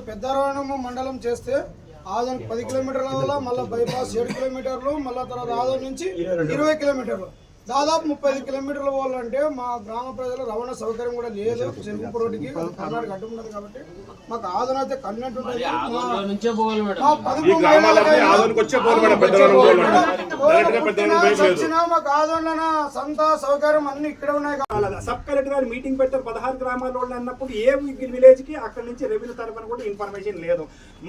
ఇప్పుడు పెద్దారాయణము మండలం చేస్తే ఆదానికి పది కిలోమీటర్ల వల్ల మళ్ళీ బైపాస్ ఏడు కిలోమీటర్లు మళ్ళీ తర్వాత ఆదాం నుంచి ఇరవై కిలోమీటర్లు. దాదాపు ముప్పై ఐదు కిలోమీటర్ల పోవాలంటే మా గ్రామ ప్రజలు రవాణా సౌకర్యం కూడా లేదు. చెరుకు రోడ్డుకి కర్ణాటక అడ్డు ఉన్నది కాబట్టి. మాకు ఆదోన్ అయితే కన్నట్టు మాకు ఆదోళన సంత సౌకర్యం అన్ని ఇక్కడే ఉన్నాయి సబ్ కలెక్టర్ గారు మీటింగ్ పెట్టారు. పదహారు గ్రామాల వాళ్ళు అన్నప్పుడు ఏ విలేజ్కి అక్కడ నుంచి రెవెన్యూ తరఫున కూడా ఇన్ఫర్మేషన్ లేదు.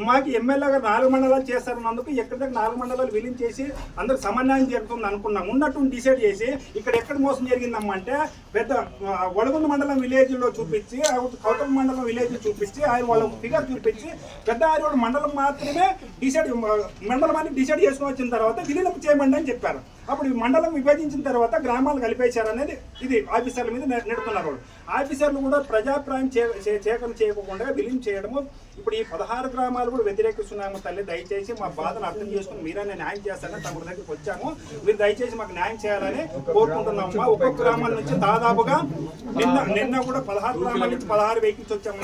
మాకు ఎమ్మెల్యే గారు నాలుగు మండలాలు చేస్తారన్నందుకు ఎక్కడ దగ్గర నాలుగు మండలాలు విలీన్ చేసి అందరు సమన్వయం జరుగుతుంది అనుకున్నాం. ఉన్నట్టు డిసైడ్ చేసి ఇక్కడ ఎక్కడ మోసం జరిగిందమ్మా అంటే పెద్ద ఆ, వడగుంద మండలం విలేజ్లో చూపించి కౌతల మండలం విలేజ్ చూపించి ఆయన వాళ్ళ ఫిగర్ చూపించి పెద్ద ఆరివాడ మండలం మాత్రమే డిసైడ్ మండలం అని డిసైడ్ చేసుకుని వచ్చిన తర్వాత విలీనం చేయమండి అని చెప్పారు. అప్పుడు ఈ మండలం విభజించిన తర్వాత గ్రామాలు కలిపేశారు అనేది ఇది ఆఫీసర్ల మీద నెడుతున్నారు వాళ్ళు ఆఫీసర్లు కూడా ప్రజాప్రాయం చే- చేకరణ చేయకుండా విలీనం చేయడము ఇప్పుడు ఈ పదహారు గ్రామాలు కూడా వ్యతిరేకిస్తున్నాము తల్లి దయచేసి మా బాధను అర్థం చేసుకుని మీరైనా న్యాయం చేస్తారని తమ దగ్గరికి వచ్చాము మీరు దయచేసి మాకు న్యాయం చేయాలని కోరుకుంటున్నాము ఒక్కొక్క గ్రామం నుంచి దాదాపుగా నిన్న నిన్న కూడా పదహారు గ్రామాల నుంచి పదహారు వెహికల్స్ వచ్చాము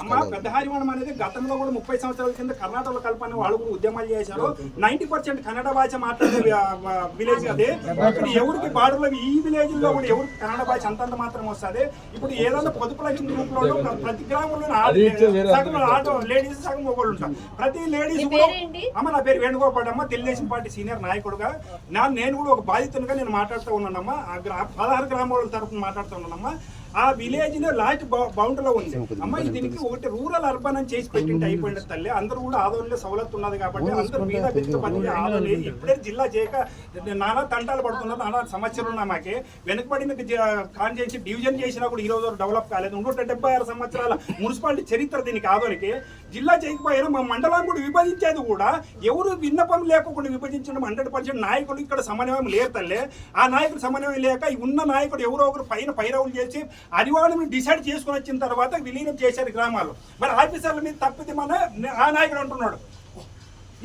అమ్మ పెద్ద హరివనం అనేది గతంలో కూడా ముప్పై సంవత్సరాల కింద కర్ణాటకలో కల్పన వాళ్ళు కూడా ఉద్యమాలు చేశారు. నైన్టీ పర్సెంట్ కన్నడ భాష మాట్లాడే విలేజ్ అదే. ఇప్పుడు ఎవరికి బార్డర్లో ఈ విలేజ్లో కూడా ఎవరికి కన్నడ భాష అంతంత మాత్రం వస్తుంది? ఇప్పుడు ఏదైనా పొదుపు లక్ష్మి గ్రూప్లో ప్రతి గ్రామంలో సగం ఆటో లేడీస్ సగం ఒకళ్ళు ఉంటారు. ప్రతి లేడీస్ కూడా? అమ్మ నా పేరు వేణుగోపాల్ అమ్మ తెలుగుదేశం పార్టీ సీనియర్ నాయకుడుగా. నా నేను కూడా ఒక బాధితునిగా నేను మాట్లాడుతూ ఉన్నానమ్మా. పదహారు గ్రామాల తరఫున మాట్లాడుతూ ఉన్నానమ్మా. ఆ విలేజ్ లాస్ట్ బౌండరీలో ఉంది. అమ్మ దీనికి ఒకటి రూరల్ అర్బన్ అని చేసి పెట్టింటే అయిపోయింది తల్లి. అందరూ కూడా ఆదోళనలో సవలత్తు ఉన్నది కాబట్టి అందరూ మీద బిడ్డ పని ఆదోళన ఇప్పుడే జిల్లా చేయక నానా తంటాలు పడుతున్నారు నానా సమస్యలు ఉన్నాయి మాకే. వెనుకబడిన కాన్ చేసి డివిజన్ చేసినా కూడా ఈ రోజు డెవలప్ కాలేదు. నూట డెబ్బై ఆరు సంవత్సరాల మున్సిపాలిటీ చరిత్ర దీనికి ఆదోనికి జిల్లా చేయకపోయినా మా మండలం కూడా విభజించేది కూడా ఎవరు విన్నపం లేకుండా విభజించడం హండ్రెడ్ పర్సెంట్ నాయకులు ఇక్కడ సమన్వయం లేరు తల్లే. ఆ నాయకుడు సమన్వయం లేక ఉన్న నాయకుడు ఎవరో ఒకరు పైన పైరవులు చేసి అనివార్యం డిసైడ్ చేసుకుని వచ్చిన తర్వాత విలీనం చేశారు గ్రామాలు. మరి ఆఫీసర్ల మీద తప్పితే మన ఆ నాయకుడు అంటున్నాడు.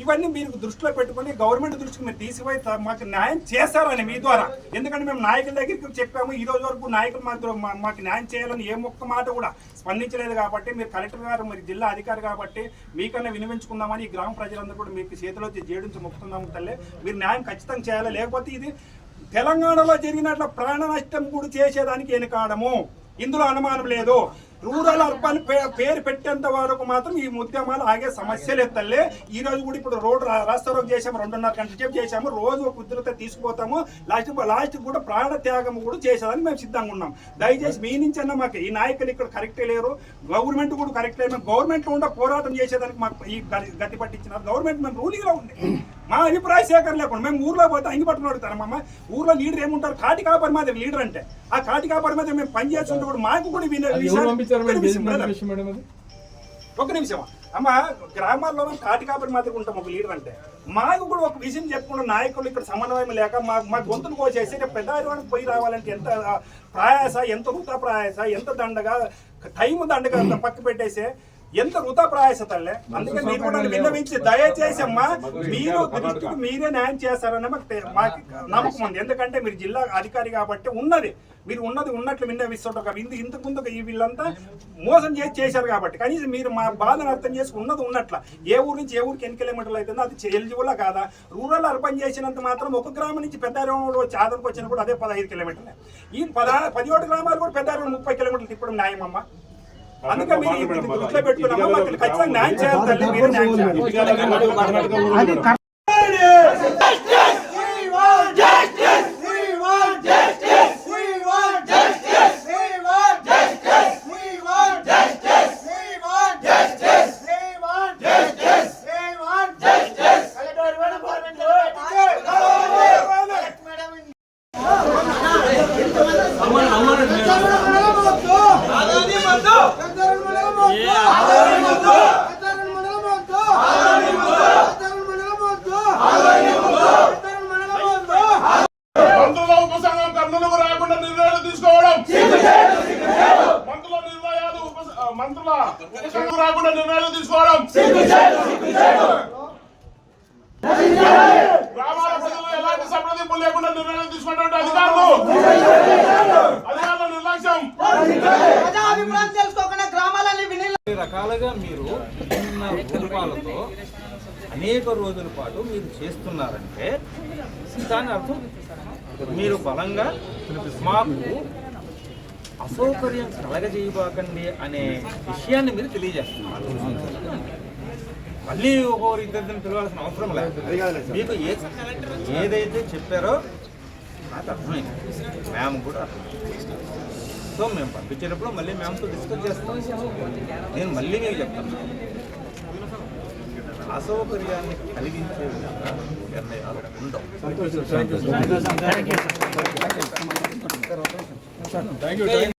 ఇవన్నీ మీరు దృష్టిలో పెట్టుకొని గవర్నమెంట్ దృష్టికి మీరు తీసిపోయి మాకు న్యాయం చేస్తారని మీ ద్వారా. ఎందుకంటే మేము నాయకుల దగ్గరికి చెప్పాము ఈ రోజు వరకు నాయకులు మాత్రం మాకు న్యాయం చేయాలని ఏ ఒక్క మాట కూడా స్పందించలేదు కాబట్టి మీరు కలెక్టర్ గారు మీరు జిల్లా అధికారి కాబట్టి మీకన్నా వినిపించుకుందామని ఈ గ్రామ ప్రజలందరూ కూడా మీకు చేతిలో జేడించి మొక్కుతున్నాము తల్లి. మీరు న్యాయం ఖచ్చితంగా చేయాలి? లేకపోతే ఇది తెలంగాణలో జరిగినట్ల ప్రాణ నష్టం కూడా చేసేదానికి వెనుకాడము ఇందులో అనుమానం లేదు. రూరల్ అర్బన్ పే- పేరు పెట్టేంత వరకు మాత్రం ఈ ఉద్యమాలు ఆగే సమస్యలు ఎత్తలే ఈ రోజు కూడా ఇప్పుడు రోడ్ రాష్ట్ర రోగ చేసాము రెండున్నర గంటల సేపు చేసాము రోజు ఒక ఉద్రత తీసుకుపోతాము. లాస్ట్ లాస్ట్ కూడా ప్రాణ త్యాగం కూడా చేసేదని మేము సిద్ధంగా ఉన్నాం. దయచేసి మీ నుంచి అన్న మాకు ఈ నాయకులు ఇక్కడ కరెక్టే లేరు. గవర్నమెంట్ కూడా కరెక్ట్ లేరు మేము గవర్నమెంట్ ఉండే పోరాటం చేసేదానికి మాకు ఈ గతి పట్టించిన పట్టించినారు. గవర్నమెంట్ మేము రూలింగ్లో ఉంది. మా అభిప్రాయ సేకరణ లేకుండా మేము ఊర్లో పోతే అంగి పట్టుకుని అడుగుతారు అమ్మ ఊర్లో లీడర్ ఏముంటారు? కాటి కాపరి మాది లీడర్ అంటే. ఆ కాటి కాపరి మీద మేము పని చేస్తుంటే కూడా మాకు కూడా ఒక నిమిషం అమ్మ గ్రామాల్లో కాటి కాపరి మాదిరి ఉంటాం ఒక లీడర్ అంటే. మాకు కూడా ఒక విషయం చెప్పుకున్న నాయకులు ఇక్కడ సమన్వయం లేక మా మా గొంతులు కోసేసి రేపు పోయి రావాలంటే ఎంత ప్రయాస ఎంత వృధా ప్రయాస ఎంత దండగా టైం దండగా పక్క పెట్టేసే ఎంత వృధా ప్రయాస తల్లే అందుకే మీరు కూడా విన్నవించి దయచేసి అమ్మా మీరు దృష్టికి మీరే న్యాయం చేస్తారని మాకు నమ్మకం ఉంది. ఎందుకంటే మీరు జిల్లా అధికారి కాబట్టి ఉన్నది. మీరు ఉన్నది ఉన్నట్లు విన్నవిస్తుంటారు ఇంత ఇంతకు ముందు ఈ వీళ్ళంతా మోసం చేసి చేశారు కాబట్టి. కనీసం మీరు మా బాధను అర్థం చేసి ఉన్నది ఉన్నట్ల. ఏ ఊరు నుంచి ఏ ఊరికి ఎన్ని కిలోమీటర్లు అవుతుందో అది ఎలిజిబుల్ కాదా? రూరల్ అర్బన్ చేసినంత మాత్రం ఒక గ్రామం నుంచి పెద్ద వచ్చి ఆదరికి వచ్చిన కూడా అదే పదహైదు కిలోమీటర్లే. ఈ పద పదిహేడు గ్రామాలు కూడా పెద్ద ముప్పై కిలోమీటర్లు తిప్పడం న్యాయం అమ్మా అందుకే మీరు దృష్టిలో పెట్టుకున్నామా ఖచ్చితంగా న్యాయం చేయాలి తల్లి మీరే న్యాయం చేయాలి కర్ణాటక ఊరు మేడం. మంత్రుల ఉపసంఘం కర్నూలుకు రాకుండా నిర్ణయాలు తీసుకోవడం మంత్రుల నిర్ణయాలు ఉపస- ఆ, మంత్రుల ఉపసంఘం రాకుండా నిర్ణయాలు తీసుకోవడం. గ్రామాల ప్రజలు ఎలాంటి సంప్రదింపు పట్టింపు లేకుండా నిర్ణయాలు తీసుకున్నటువంటి అధికారులు. అధికారుల. నిర్లక్ష్యం. ప్రజా అభిప్రాయం తెలుసుకోకుండా గ్రామాలని రకాలుగా మీరు విభిన్న రూపాలతో అనేక రోజుల పాటు మీరు చేస్తున్నారంటే దాని అర్థం మీరు బలంగా మాకు అసౌకర్యం కలగజేయబాకండి అనే విషయాన్ని మీరు తెలియజేస్తున్నారు. మళ్ళీ ఒకరు ఇద్దరిని పిలవాల్సిన అవసరం లేదు. మీకు ఏ ఏదైతే చెప్పారో నాకు అర్థమైంది. మ్యామ్ కూడా సో మేము పంపించేటప్పుడు మళ్ళీ మ్యామ్తో డిస్కస్ చేస్తాం. నేను మళ్ళీ మీకు చెప్తాను. అసౌకర్యాన్ని కలిగించే విధంగా నిర్ణయాలు ఉండవు